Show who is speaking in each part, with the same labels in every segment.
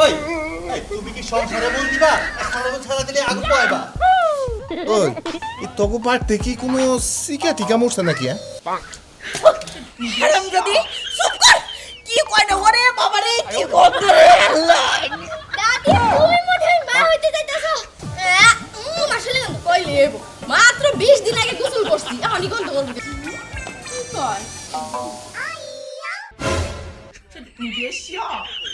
Speaker 1: ওই তুমি কি সংসারে মন দিবা? সারা ছাড়া দিলে আগুন পাইবা
Speaker 2: ওই এই তগো বাড়তে কি কোনো সিকা টিকা মরছে নাকি হ্যাঁ?
Speaker 3: হারাম যদি চুপ কর। কি কয় না ওরে বাবা রে কি করতে রে আল্লাহ
Speaker 4: দাদি তুমি মনে মা হইতে যাইতাছো। আসলে
Speaker 3: কইলে এবো? মাত্র 20 দিন আগে গোসল করছি। এখনই গন্ধ করবি কি কয়?
Speaker 4: সাজান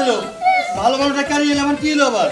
Speaker 1: হলো? ভালো টাকা নিয়ে এলাম? কি হলো আবার?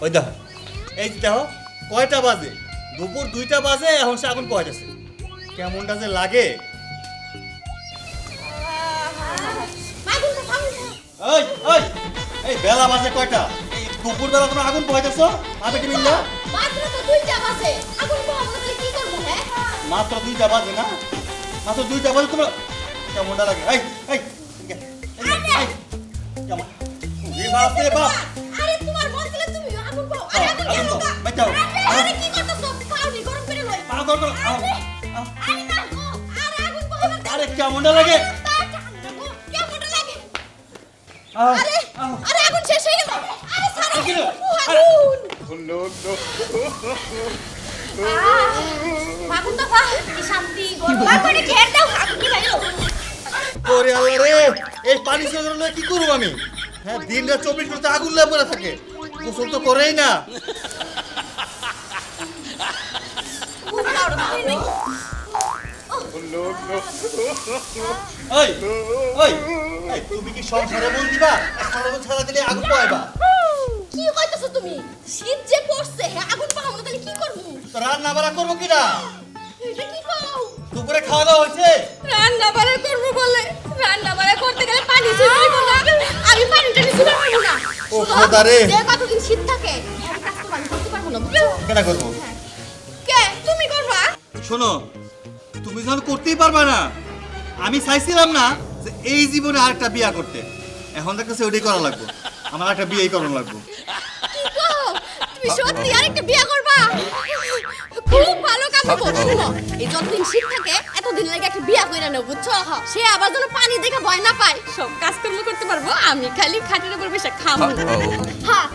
Speaker 1: ওই দেখো এই যে দেখো কয়টা বাজে দুপুর দুইটা বাজে এখন সে এখন কয়টাছে কেমনটা যে লাগে ওই এই বেলা বাজে কয়টা এই দুপুর বেলা কোনো আগুন পোহাইতেছ আমি কি মিললা
Speaker 4: মাত্র দুইটা বাজে আগুন হ্যাঁ
Speaker 1: মাত্র দুইটা বাজে না মাত্র দুইটা বাজে তোমার কেমনটা লাগে এই এই এই, এই, কেমন বাপ রে বাপ বাঁচাও।
Speaker 4: আরে কি করতেছো? পাউনি গরম করে লই।
Speaker 1: পা ধর ধর, আও।
Speaker 4: আরে না গো আরে আগুন
Speaker 1: আরে কেমনটা লাগে?
Speaker 4: কেমন লাগে? আরে আরে আগুন শেষ হয়ে গেল। আরে সারা
Speaker 1: কি হলো?
Speaker 4: আগুন। আগুন তো পা কি শান্তি গরম। করে ঘের দাও আগুন কি
Speaker 1: ওরে আল্লাহ রে এই পানি কি করব আমি? হ্যাঁ দিন রাত চব্বিশ ঘণ্টা আগুন লাগে পড়ে থাকে। গোসল তো করেই না। কি মন
Speaker 4: কি শীত যে হ্যাঁ কি করব
Speaker 1: রান্না বাড়া করব
Speaker 4: এটা কি পাও
Speaker 1: দুপুরে খাওয়া দাওয়া হয়েছে
Speaker 3: রান্না বাড়া করব বলে রান্না বাড়া করতে
Speaker 4: শীত থাকে
Speaker 1: কেনা
Speaker 3: কে করবা
Speaker 1: শোনো তুমি যখন করতেই পারবা না আমি চাইছিলাম না যে এই জীবনে আর একটা বিয়া করতে। এখন দেখতেছে ওটাই করা লাগবে। আমার একটা বিয়েই করানো লাগবে।
Speaker 4: তুমি সত্যি আরেকটা বিয়ে করবা? খুব ভালো কাজ করছ এই যতদিন শীত থাকে এতদিন লাগে একটা বিয়ে কইরা নেব বুঝছ? সে আবার যেন পানি দেখে ভয় না পায়।
Speaker 3: সব কাজকর্ম করতে পারব আমি খালি খাটের উপর বসে খাব।
Speaker 4: হ্যাঁ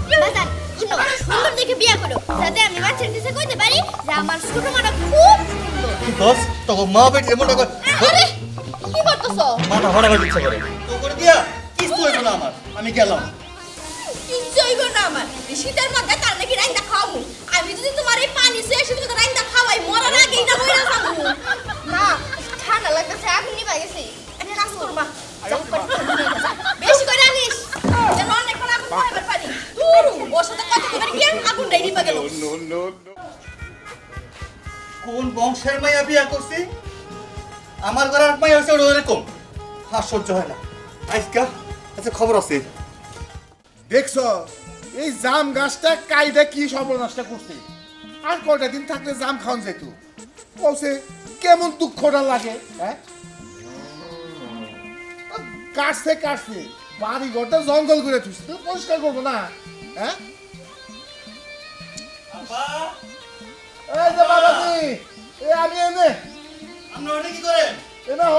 Speaker 4: শুনো সুন্দর দেখে বিয়ে করো। যাতে আমি বাচ্চার কাছে কইতে পারি যে আমার ছোট মাটা খুব সুন্দর।
Speaker 1: দোস তখন মা বেটি এমন করে
Speaker 4: আরে কি করতেছো?
Speaker 1: মাথা হরা করে দিচ্ছে করে তো করে দিয়া কিছু হইব না আমার। আমি গেলাম।
Speaker 3: কিচ্ছু হইব না আমার। শীতের মধ্যে তার নাকি রাইন্দা খাওয়াবো আমি যদি তোমার এই পানি শুয়ে শুধু তো রাইন্দা খাওয়াই মরার আগেই না মরে যাব
Speaker 4: মা ঠান্ডা লাগতেছে গেছে।
Speaker 3: আমি কাজ করবা যাও করে বেশি করে আনিস যেন অনেকক্ষণ আগুন খাইবার পারি দূর ওর সাথে আগুন ডাইরি পা গেল।
Speaker 1: কোন বংশের মাইয়া বিয়া করছি? আমার ঘরের মাইয়া এরকম আর হয় না। আজকা আচ্ছা খবর আছে।
Speaker 2: দেখছ এই জাম গাছটা কাইটা কি সর্বনাশটা করছে? আর কয়টা দিন থাকলে জাম খাওয়ান যেত বলছে কেমন দুঃখটা লাগে হ্যাঁ? কাটছে কাটছে। বাড়ি ঘরটা জঙ্গল করে থুস পরিষ্কার করব না হ্যাঁ? এই যে বাবাজি এ আমি এনে।
Speaker 1: ওটা কি করেন?
Speaker 2: এনে হ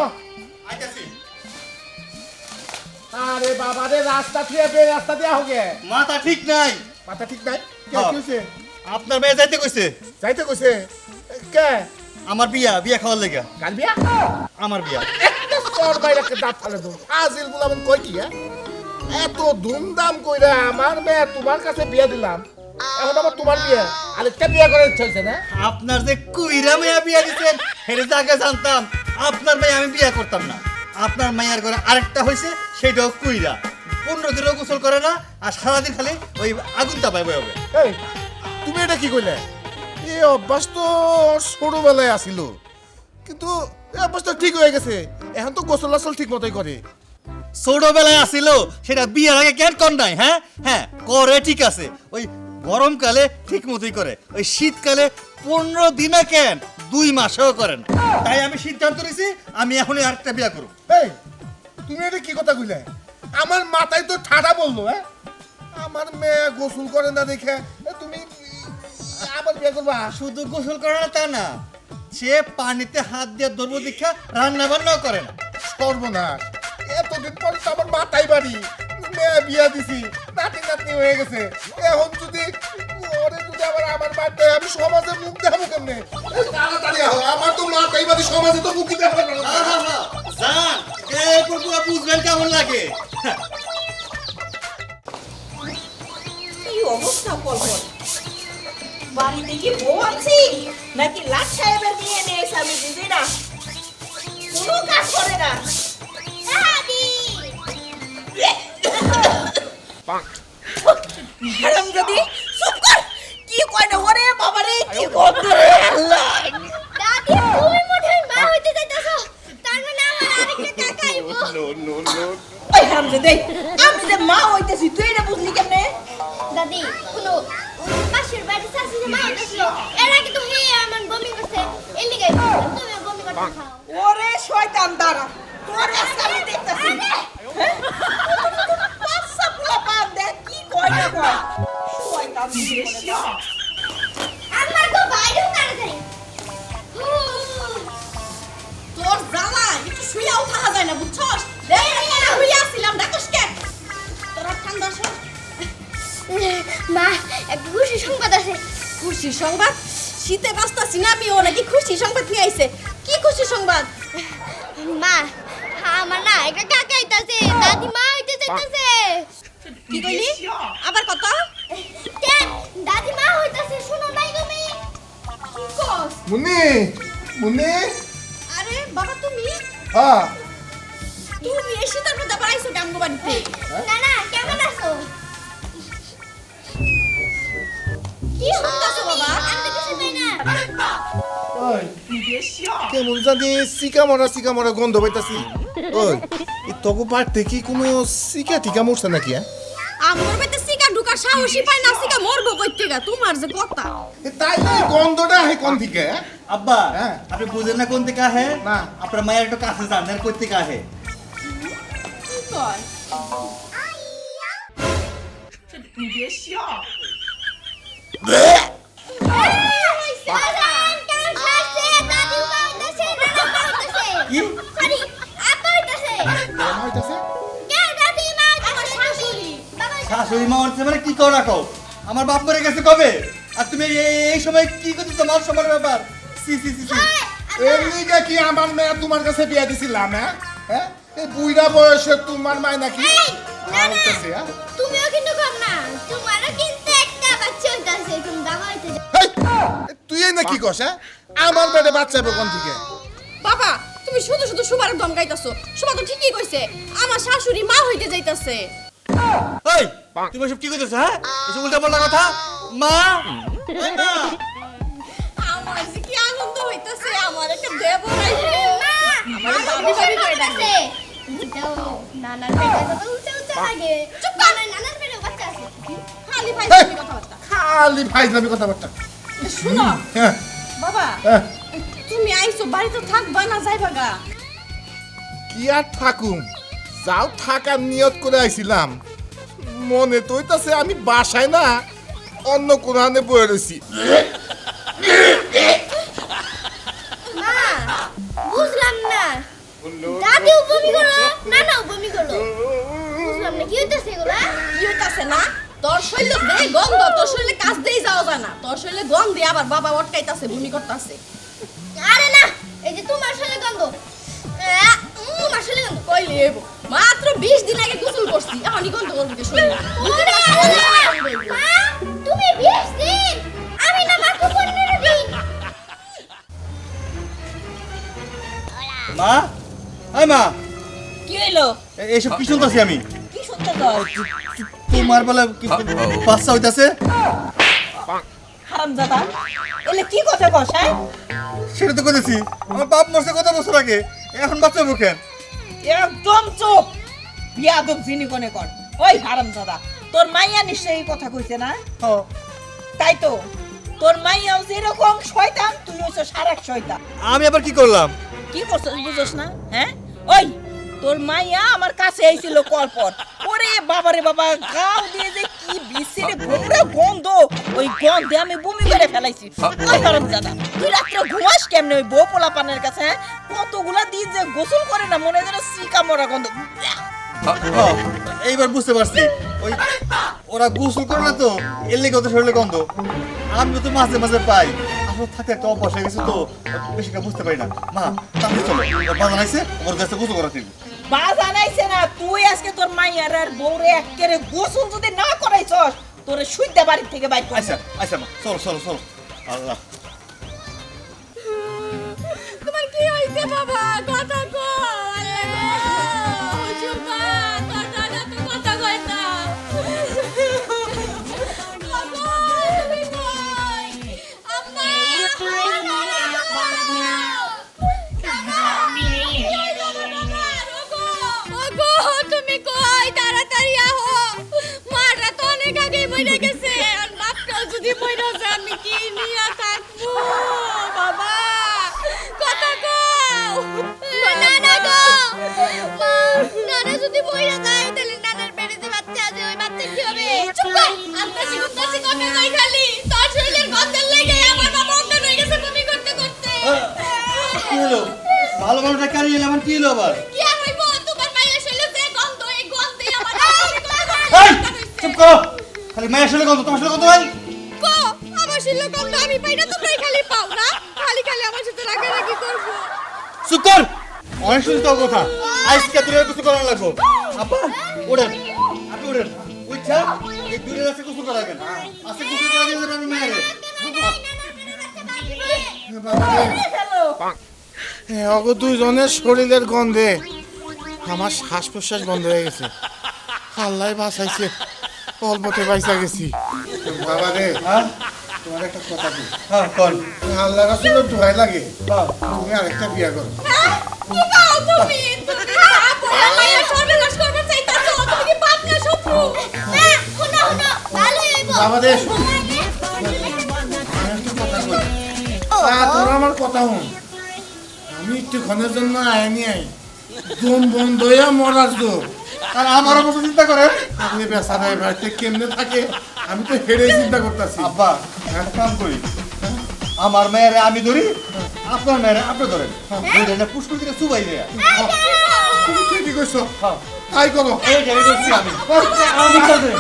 Speaker 1: আইতাছি।
Speaker 2: আরে বাবা রে রাস্তা থুয়ে বে রাস্তা দেয়া হোগে
Speaker 1: মাথা ঠিক নাই।
Speaker 2: মাথা ঠিক নাই? কে
Speaker 1: হ্যাঁ।
Speaker 2: কি হইছে
Speaker 1: আপনার মেয়ে যাইতে কইছে।
Speaker 2: যাইতে কইছে। কে?
Speaker 1: আমার বিয়া বিয়া খাওয়ার লেগা।
Speaker 2: গাল বিয়া?
Speaker 1: আমার বিয়া।
Speaker 2: একটা বাইরে একটা দাঁত ফালে দেবো। আজিল কই কি হ্যাঁ? এত ধুমধাম কইরা আমার মেয়ে তোমার কাছে বিয়ে দিলাম। এখন আবার তোমার বিয়ে। আরেকটা বিয়ে করে ইচ্ছা হয়েছে না?
Speaker 1: আপনার যে কুইরা মেয়া বিয়া দিচ্ছেন হেরে আগে জানতাম। আপনার মেয়ে আমি বিয়া করতাম না। আপনার মেয়ের ঘরে আরেকটা হয়েছে সেটাও কুইরা। পনেরো দিনও গোসল করে না আর সারাদিন খালি ওই আগুন তাপায় বই হবে
Speaker 2: এই তুমি এটা কি কইলে? এই অভ্যাস তো ছোটবেলায় আসিল। কিন্তু এই অভ্যাসটা ঠিক হয়ে গেছে। এখন তো গোসল আসল ঠিক মতোই করে।
Speaker 1: ছোটবেলায় আসিল সেটা বিয়ের আগে কেন কর নাই হ্যাঁ? হ্যাঁ করে ঠিক আছে। ওই গরমকালে ঠিক মতোই করে। ওই শীতকালে পনেরো দিনে কেন? দুই মাসেও করে না তাই আমি সিদ্ধান্ত নিয়েছি আমি এখনই আরেকটা বিয়ে করব।
Speaker 2: এই তুমি এটা কি কথা কইলে? আমার মাথায় তো ঠাডা বলল হ্যাঁ? আমার মেয়ে গোসল করে না দেখে তুমি আবার বিয়ে করবা?
Speaker 1: শুধু গোসল করে না তা না সে পানিতে হাত দিয়ে ধরবো দীক্ষা রান্না বান্নাও করে না।
Speaker 2: সর্বনাশ। এতদিন পর তো আমার মাথায় বাড়ি। মেয়ে বিয়া দিছি। নাতি নাতনি হয়ে গেছে। এখন যদি ওরে যদি আবার আমার বাড়িতে আমি সমাজে মুখ দেখাবো কেমনে? তাড়াতাড়ি আহ, আমার তো বাড়ি সমাজে তো মুখ দেখাবো না।
Speaker 1: জান এরপর পুরো বুঝবেন কেমন লাগে?
Speaker 5: কি অবস্থা কলকল বাড়িতে কি বউ আছি? নাকি লাট সাহেবের নিয়ে নিয়ে এসে আমি বুঝি না? কোনো কাজ করে না। হারাম যদি চুপ কর। কি কয় না ওরে বাবারে কি গন্ধ রে আল্লাহ।
Speaker 4: দাদি তুমি মনে হয় মা হইতে যাইতাছো তার মানে আমার আরেকটা কাকা আইবো।
Speaker 5: ওই হারাম যদি আমি যে মা হইতেছি তুই এটা বুঝলি কেমনে?
Speaker 4: দাদি কোনো পাশের বাড়ি শাশি যে মা হইতেছিল। এর আগে তো হে আমার বমি করছে এর লিগে তুমি বমি করতে খাও
Speaker 5: ওরে শয়তান দাঁড়া। তোর আজকে আমি দেখতেছি। হ্যাঁ?
Speaker 3: তোর জ্বালা একটু শুইয়াও থাকা যায় না বুঝছস? আসছিলাম ডাকস কে? তোরা ঠান্ডা সর
Speaker 4: মা একটা খুশি সংবাদ আছে
Speaker 3: খুশি সংবাদ? শীতে বাঁচতাছি না আমি ও নাকি খুশি সংবাদ নিয়ে আইছে। কি খুশি সংবাদ?
Speaker 4: মা আমার না একটা কাকা আইতাছে দাদি মা হইতে যাইতাছে
Speaker 3: কি কইলি? আবার কত?
Speaker 4: কে দাদি মা হইতাছে শুনো নাই তুমি?
Speaker 3: কি কস?
Speaker 2: মুন্নি মুন্নি।
Speaker 3: আরে বাবা তুমি?
Speaker 2: হ্যাঁ
Speaker 3: তুমি এই শীতের মধ্যে আবার আইছো কেমন বাড়িতে।
Speaker 4: না না কেমন আছো?
Speaker 3: কি শুনতাছো বাবা?
Speaker 4: আমি কিছু পাই না।
Speaker 2: কেমন জানি সিকা মরা সিকা মরা গন্ধ পাইতাছি। ওই এই তগো বাড়তে কি কোনো সিকা টিকা মরছে নাকি হ্যাঁ?
Speaker 3: আমার বেতে সিকা ঢুকার সাহসই পায় না সিকা মরবো কই থেকে তোমার যে কথা।
Speaker 2: তাই না গন্ধটা হে কোন থেকে?
Speaker 1: আব্বা
Speaker 2: হ্যাঁ।
Speaker 1: আপনি বুঝেন না কোন থেকে আহে?
Speaker 2: না।
Speaker 1: আপনার মায়ের একটু কাছে যান আর কোথা থেকে আহে?
Speaker 3: কি কয়?
Speaker 4: সাজান মা
Speaker 1: হচ্ছে কি করো রাখো আমার বাপ মরে গেছে কবে? আর তুমি এই- সময় কি করছ তোমার সময়ের ব্যাপার। সি সি সি সি।
Speaker 2: এমনিটা কি আমার মেয়ে তোমার কাছে বিয়া দিছিলাম হ্যাঁ? হ্যাঁ? এই বুইরা বয়সে তোমার মায় নাকি
Speaker 4: না, না।
Speaker 2: হ্যাঁ?
Speaker 4: তুমিও কিন্তু কম না। তোমারও কিন্তু একটা বাচ্চা হইতাছে তুমি বাবা হইতে
Speaker 2: তুই এই না কি কস হ্যাঁ? আমার পেটে বাচ্চা হবে কোন থেকে
Speaker 3: বাবা তুমি শুধু শুধু সুবার দম গাইতাছো। সুবা তো ঠিকই কইছে আমার শাশুড়ি মা হইতে যাইতাছে।
Speaker 1: এই তুমি সব কি করতেছো হ্যাঁ? এসব উল্টা পাল্টা কথা? মা?
Speaker 3: আমার যে কি আনন্দ হইতাছে আমার একটা দেব রাইছে আমার বাবি বাবি করে ডাকে
Speaker 4: নানার পেটে তো উঁচা উঁচা লাগে চুপ কর নানার পেটে বাচ্চা আছে।
Speaker 3: খালি ভাই
Speaker 2: হেই।
Speaker 3: তুমি কথাবার্তা।
Speaker 2: খালি ফাইজলামি কথাবার্তা।
Speaker 3: শুনো।
Speaker 2: হ্যাঁ।
Speaker 3: বাবা
Speaker 2: হ্যাঁ।
Speaker 3: তুমি আইছো বাড়িতে থাকবা না যাইবা গা
Speaker 2: কি আর থাকুম? যাও থাকার নিয়ত করে আইছিলাম। মনে তো হইতাছে আমি বাসায় না অন্য কোরআনে বয়ে রয়েছি
Speaker 4: মা বুঝলাম না। দাদিও বমি করল নানাও বমি করল বুঝলাম না কি হইতাছে এগুলা?
Speaker 3: কি হইতাছে না তোর শরীরে দে গন্ধ তোর শরীরে কাজ দেই যাওয়া যায় না। তোর শরীরে গন্ধে আবার বাবা অটকাইতাছে ভূমি করতাছে।
Speaker 4: আরে
Speaker 3: করছি এখনই গন্ধ করবি কে শরীর
Speaker 4: ওরে আল্লাহ! মা তুমি বিশ দিন। আমি না মাত্র পনেরো দিন।
Speaker 1: মা এই মা।
Speaker 5: কি হইল?
Speaker 1: এইসব কি শুনতেছি আমি?
Speaker 5: কি সত্য
Speaker 1: তোমার বেলা বাচ্চা হইতাছে?
Speaker 5: হারামজাদা এলে কি কথা কস হ্যাঁ?
Speaker 1: সেটা তো করেছি আমার বাপ মরছে কত বছর আগে? এখন বাচ্চা কেন?
Speaker 5: একদম চুপ। বিয়াদব জিনি কোনে কর। ওই হারামজাদা তোর মাইয়া নিশ্চয়ই কথা কইছে না? তাই তো তোর মাইয়াও যেরকম শয়তান তুই হইছ সারাক শয়তান।
Speaker 1: আমি আবার কি করলাম?
Speaker 5: কি করছিস বুঝোস না হ্যাঁ? ওই তোর মাইয়া আমার কাছে কলপর। ওরে বাবারে বাবা গাও দিয়ে যে কি বিসিরে পুরো গন্ধ ওই গন্ধে আমি বমি করে ফেলাইছি। ওই হারাম দাদা তুই রাত্রে ঘুমাস কেমনে ওই বউ পোলা পানের কাছে হ্যাঁ? কতগুলা দিন যে গোসল করে না মনে যেন সিকা মরা গন্ধ।
Speaker 1: এইবার বুঝতে পারছি। ওই ওরা গোসল করে না তো? এর লেগে ওদের শরীরে গন্ধ। আমি তো মাঝে মাঝে পাই। আসলে থাকতে একটা অভ্যাস হয়ে গেছে তো। বেশি বুঝতে পারি না। মা তাহলে চলো ওর বাজান আইছে ওর কাছে গোসল করা ঠিক
Speaker 5: বাজা নাইছে না তুই আজকে তোর মাইয়ার আর বউরে একেরে গোসল যদি না করাইছস তোরে শুইতে বাড়ি থেকে বাইর কর
Speaker 1: আচ্ছা আচ্ছা মা চলো চলো চলো। আল্লাহ।
Speaker 3: তোমার কি হইছে বাবা? কথা কো তুমি কই? তাড়াতাড়ি আহো। অনেক নিয়ে
Speaker 1: হলো? ভালো ভালোটা কারি এলাম কি হলো আবার
Speaker 3: কি আর হইব তোমার মায়ের শরীরে যে গন্ধ এই গন্ধে আমার
Speaker 1: এই চুপ করো খালি মায়ের শরীরে গন্ধ তোমার গন্ধ ভাই
Speaker 3: কো আমার গন্ধ আমি পাই না তোমরাই খালি পাও না। খালি খালি আমার সাথে করব।
Speaker 1: চুপ কর। অনেক শুনছি তোর কথা। আজকে দূরে কিছু করার লাগবো। আপা ওড়েন আপনি ওড়েন এই দূরে আছে কিছু করাবেন আজকে কিছু করা গেলে আমি মেরে
Speaker 2: অগ দুইজনের শরীরের গন্ধে আমার শ্বাস প্রশ্বাস বন্ধ হয়ে গেছে। আল্লাহ বাঁচাইছে। অল্পতে বাইসা গেছি। বাবা রে
Speaker 1: হ্যাঁ?
Speaker 2: তোমার একটা কথা কি
Speaker 1: হ্যাঁ কোন?
Speaker 2: আল্লাহ রাসুলের দোহাই লাগে।
Speaker 1: হ্যাঁ।
Speaker 2: তুমি আরেকটা বিয়া করো।
Speaker 3: কি কাও তুমি? তুমি বাপ মায়ের সর্বনাশ করবে চাইতাছো? তুমি কি বাপ না শত্রু? না শোনো শোনো ভালো হইব।
Speaker 2: বাবা রে। আমি কথা তা তোর আমার কথা হন আমি জন্য আয়নি আই দম বন্ধ হয়ে মরার দোর
Speaker 1: আর আমার মতো চিন্তা করেন?
Speaker 2: আপনি বেচারা বাড়িতে কেমনে থাকে? আমি তো হেরে চিন্তা করতেছি।
Speaker 1: আব্বা একটা কাম করি। আমার মেয়েরে আমি ধরি আপনার মেয়েরে আপনি ধরেন। দুইজনে পুষ্কুল থেকে সুবাই দেয়া
Speaker 2: তুমি ঠিকই কইছো।
Speaker 1: হ্যাঁ।
Speaker 2: তাই করো।
Speaker 1: এই জায়গায় করছি আমি। আমি চলতে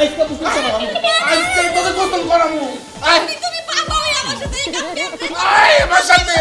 Speaker 1: আজকে পুষ্কুল চালাবো
Speaker 2: আজকে তোকে গোসল করামু? আয়
Speaker 3: তুমি পাপা হই আমার সাথে এই
Speaker 2: আয় আমার সাথে